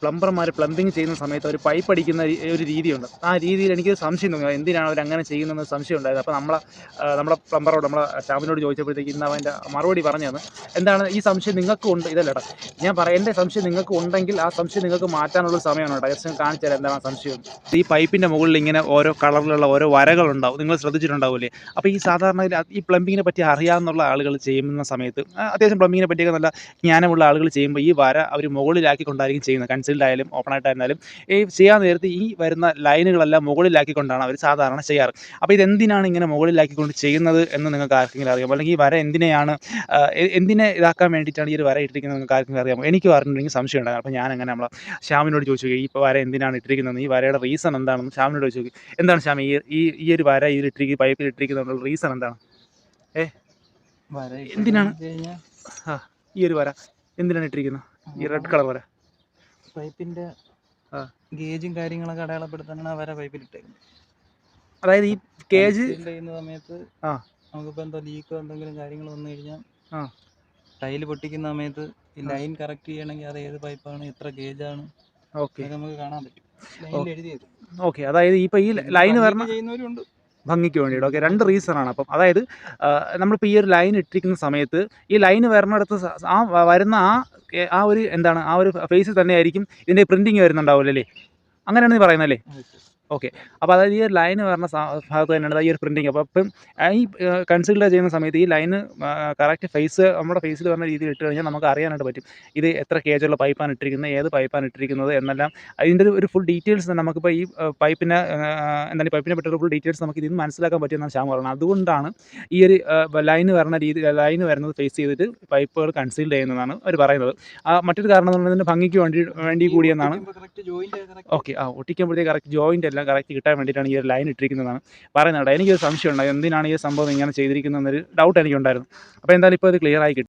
പ്ലംബർമാർ plumbing ചെയ്യുന്ന സമയത്ത് ഒരു പൈപ്പ് അടിക്കുന്ന ഒരു രീതിയുണ്ട്. ആ രീതിയിൽ എനിക്ക് സംശയം തോന്നി. എന്തിനാണ് അവർ അങ്ങനെ ചെയ്യുന്നതെന്ന് സംശയം ഉണ്ടായത് അപ്പോൾ നമ്മളെ നമ്മളെ പ്ലംബറോട് നമ്മളെ സ്റ്റാഫിനോട് ചോദിച്ചപ്പോഴത്തേക്ക് ഇന്ന് അവന്റെ മറുപടി പറഞ്ഞു തന്നു എന്താണ് ഈ സംശയം നിങ്ങൾക്കും ഉണ്ട്? ഇതല്ല ഞാൻ പറയാം എന്റെ സംശയം നിങ്ങൾക്ക് ഉണ്ടെങ്കിൽ ആ സംശയം നിങ്ങൾക്ക് മാറ്റാനുള്ള സമയമാണ് കേട്ടോ ജസ്റ്റ് കാണിച്ചു എന്താണ് സംശയം. ഈ പൈപ്പിന്റെ മുകളിൽ ഇങ്ങനെ ഓരോ കളറിലുള്ള ഓരോ വരകളുണ്ടാവും. നിങ്ങൾ ശ്രദ്ധിച്ചിട്ടുണ്ടാവില്ലേ അപ്പോൾ ഈ സാധാരണ ഈ പ്ലംബിങ്ങിനെ പറ്റി അറിയാവുന്ന ആളുകൾ ചെയ്യുന്ന സമയത്ത് അത്യാവശ്യം പ്ലംബിങ്ങിനെ പറ്റിയൊക്കെ നല്ല ജ്ഞാനമുള്ള ആളുകൾ ചെയ്യുമ്പോൾ ഈ വര അവർ മുകളിലാക്കിക്കൊണ്ടായിരിക്കും ചെയ്യുന്നത്. കൺസീൽഡ് ആയാലും ഓപ്പൺ ആയിട്ടായിരുന്നാലും ഈ ചെയ്യാൻ നേരത്ത് ഈ വരുന്ന ലൈനുകളെല്ലാം മുകളിലാക്കിക്കൊണ്ടാണ് അവർ സാധാരണ ചെയ്യാറ്. അപ്പോൾ ഇതെന്തിനാണ് ഇങ്ങനെ മുകളിലാക്കിക്കൊണ്ട് ചെയ്യുന്നത് എന്ന് നിങ്ങൾക്ക് ആർക്കെങ്കിലും അറിയാമോ? അല്ലെങ്കിൽ ഈ വര എന്തിനെയാണ് എന്തിനെ ഇതാക്കാൻ വേണ്ടിയിട്ടാണ് ഈ ഒരു വര ഇട്ടിരിക്കുന്നത് നിങ്ങൾക്ക് ആർക്കെങ്കിലും അറിയാമോ? എനിക്ക് പറഞ്ഞിട്ടുണ്ടെങ്കിൽ സംശയം ഉണ്ടായിരുന്നു അപ്പോൾ ഞാൻ അങ്ങനെ നമ്മളെ ശ്യാമിനോട് ചോദിച്ചു ഈ വര എന്തിനാണ് ഇട്ടിരിക്കുന്നത്? ഈ വരയുടെ റീസൺ എന്താണെന്ന്? ശ്യാമിനോട് ചോദിച്ചു എന്താണ് ശ്യാമി? ഈ ഈ ഒരു വര ഇതിൽ ഇട്ടിരിക്കുന്ന പൈപ്പിൽ ഇട്ടിരിക്കുന്നതിനുള്ള റീസൺ എന്താണ്? ഏ വര എന്തിനാണ്? ആ ഈ ഒരു വര എന്തിനാണ് ഇട്ടിരിക്കുന്നത്? ഈ റെഡ് കളർ വര. പൈപ്പിന്റെ. ഗേജും കാര്യങ്ങളൊക്കെ അടയാളപ്പെടുത്താനാണ് ആ വര പൈപ്പിൽ ഇട്ടേക്കുന്നത് അതായത് ഈ കേജ് ചെയ്യുന്ന സമയത്ത് ആ. നമുക്കിപ്പോ എന്തോ ലീക്കോ എന്തെങ്കിലും കാര്യങ്ങൾ വന്നു കഴിഞ്ഞാൽ. ടൈൽ പൊട്ടിക്കുന്ന സമയത്ത് ഈ ലൈൻ കറക്റ്റ് ചെയ്യണമെങ്കിൽ അത് ഏത് പൈപ്പാണ് എത്ര ഗേജാണ് ആണ് ഓക്കെ. നമുക്ക് കാണാൻ പറ്റും. ഓക്കെ. അതായത് ഇപ്പൊ ഈ ലൈൻ വരണം ചെയ്യുന്നവരുണ്ട് ഭംഗിക്ക് വേണ്ടിയിട്ട്. ഓക്കെ രണ്ട് റീസണാണ് അപ്പം അതായത് നമ്മളിപ്പോൾ ഈ ഒരു ലൈൻ ഇട്ടിരിക്കുന്ന സമയത്ത് ഈ ലൈൻ വരുന്നിടത്ത് ആ വരുന്ന ആ ആ ഒരു എന്താണ് ആ ഒരു ഫേസിൽ തന്നെയായിരിക്കും ഇതിന്റെ പ്രിന്റിങ് വരുന്നുണ്ടാവില്ലല്ലേ അങ്ങനെയാണ് നീ പറയുന്നത് അല്ലേ അപ്പോൾ അതായത് ഈ ഒരു ലൈന് വരുന്ന സാ- ഭാഗത്ത് തന്നെയാണ് ഈ ഒരു പ്രിന്റിങ് അപ്പോൾ ഇപ്പം ആ ഈ കൺസിഡർ ചെയ്യുന്ന സമയത്ത് ഈ ലൈന് കറക്റ്റ് ഫേസ് നമ്മുടെ ഫേസിൽ വരുന്ന രീതിയിൽ ഇട്ട് കഴിഞ്ഞാൽ നമുക്ക് അറിയാനായിട്ട് പറ്റും. ഇത് എത്ര കേജുള്ള പൈപ്പാണ് ഇട്ടിരിക്കുന്നത് ഏത് പൈപ്പാണ് ഇട്ടിരിക്കുന്നത് എന്നെല്ലാം. അതിന്റെ ഒരു ഫുൾ ഡീറ്റെയിൽസ് നമുക്കിപ്പോൾ ഈ പൈപ്പിനെ എന്താണ് ഈ പൈപ്പിനെ പറ്റിയുള്ള ഫുൾ ഡീറ്റെയിൽസ് നമുക്ക് ഇതിൽ നിന്ന് മനസ്സിലാക്കാൻ പറ്റുമെന്നാണ് ശ്യാം പറയുന്നത്. അതുകൊണ്ടാണ് ഈ ഒരു ലൈന് വരുന്ന രീതി ലൈന് വരുന്നത് ഫേസ് ചെയ്തിട്ട് പൈപ്പുകൾ കൺസീൽ ചെയ്യുന്നതാണ് അവർ പറയുന്നത്. ആ മറ്റൊരു കാരണം എന്ന് പറയുന്നത് ഭംഗിക്ക് വേണ്ടി വേണ്ടി കൂടിയെന്നാണ്. ഓക്കെ. ആ ഒട്ടിക്കുമ്പോഴത്തേക്ക് കറക്റ്റ് ജോയിന്റ് എല്ലാം കറക്റ്റ് കിട്ടാൻ വേണ്ടിയിട്ടാണ് ഈ ഒരു ലൈൻ ഇട്ടിരിക്കുന്നതാണ്. പറയുന്നത് എനിക്കൊരു സംശയം ഉണ്ടായി എന്തിനാണ് ഈ സംഭവം ഇങ്ങനെ ചെയ്തിരിക്കുന്നതെന്നൊരു ഡൗട്ട് എനിക്കുണ്ടായിരുന്നു. അപ്പോൾ എന്തായാലും ഇപ്പോൾ ഇത് ക്ലിയർ ആയി